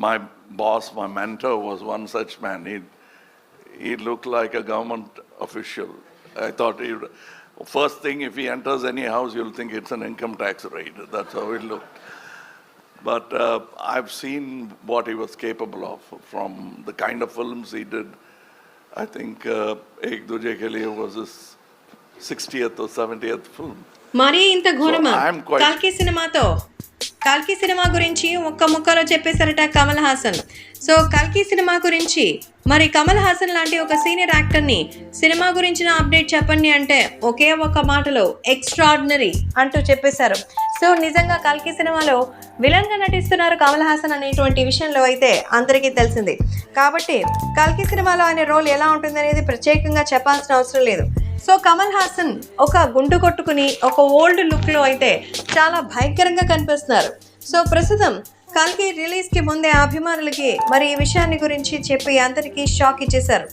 my boss, my mentor, was one such man. He, he looked like a government official. I thought he, first thing, if he enters any house, you'll think it's an income tax raid. That's how he looked. But uh, I've seen what he was capable of from the kind of films he did. I think uh, Ek Duje Ke Liye was his 60th or 70th film. Mari inta ghorama. So I'm quite... Kalki cinema to. కల్కి cinema గురించి ఒక్క ముక్కలో చెప్పేశారట Kamal Haasan. So కల్కి cinema గురించి మరి కమల్ హాసన్ లాంటి ఒక సీనియర్ యాక్టర్ని సినిమా గురించిన అప్డేట్ చెప్పండి అంటే ఒకే ఒక మాటలో ఎక్స్ట్రాడినరీ అంటూ చెప్పేశారు. సో నిజంగా కల్కి సినిమాలో విలన్గా నటిస్తున్నారు కమల్ హాసన్ అనేటువంటి విషయంలో అయితే అందరికీ తెలిసింది. కాబట్టి కల్కి సినిమాలో ఆయన రోల్ ఎలా ఉంటుంది అనేది ప్రత్యేకంగా చెప్పాల్సిన అవసరం లేదు. సో కమల్ హాసన్ ఒక గుండు కొట్టుకుని ఒక ఓల్డ్ లుక్లో అయితే చాలా భయంకరంగా కనిపిస్తున్నారు. సో ప్రస్తుతం కల్కి రిలీజ్కి ముందే అభిమానులకి మరి ఈ విషయాన్ని గురించి చెప్పి అందరికీ షాక్ ఇచ్చేశారు.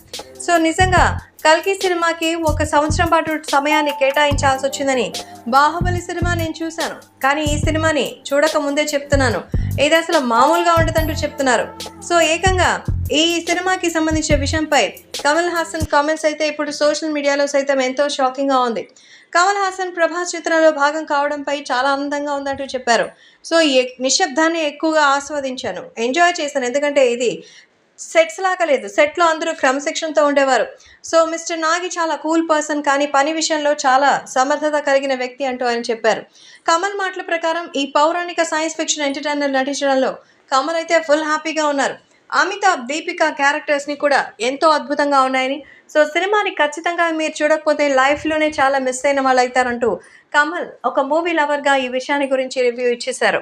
సో నిజంగా కల్కి సినిమాకి ఒక సంవత్సరం పాటు సమయాన్ని కేటాయించాల్సి వచ్చిందని బాహుబలి సినిమా నేను చూశాను. కానీ ఈ సినిమాని చూడక ముందే చెప్తున్నాను. ఇది అసలు మామూలుగా ఉండదంటూ చెప్తున్నారు. సో ఏకంగా ఈ సినిమాకి సంబంధించిన విషయంపై కమల్ హాసన్ కామెంట్స్ అయితే ఇప్పుడు సోషల్ మీడియాలో సైతం ఎంతో షాకింగ్గా ఉంది. కమల్ హాసన్ ప్రభాస్ చిత్రంలో భాగం కావడంపై చాలా ఆనందంగా ఉందంటూ చెప్పారు. సో ఈ నిశ్శబ్దాన్ని ఎక్కువగా ఆస్వాదించాను. ఎంజాయ్ చేశాను. ఎందుకంటే ఇది సెట్స్ లాగా లేదు. సెట్లో అందరూ క్రమశిక్షణతో ఉండేవారు. సో మిస్టర్ నాగి చాలా కూల్ పర్సన్ కానీ పని విషయంలో చాలా సమర్థత కలిగిన వ్యక్తి అంటూ ఆయన చెప్పారు. కమల్ మాటల ప్రకారం ఈ పౌరాణిక సైన్స్ ఫిక్షన్ ఎంటర్టైనర్ నటించడంలో కమల్ అయితే ఫుల్ హ్యాపీగా ఉన్నారు. అమితాబ్ దీపిక క్యారెక్టర్స్ని కూడా ఎంతో అద్భుతంగా ఉన్నాయని. సో సినిమాని ఖచ్చితంగా మీరు చూడకపోతే లైఫ్లోనే చాలా మిస్ అయిన వాళ్ళు అవుతారంటూ కమల్ ఒక మూవీ లవర్గా ఈ విషయాన్ని గురించి రివ్యూ ఇచ్చేశారు.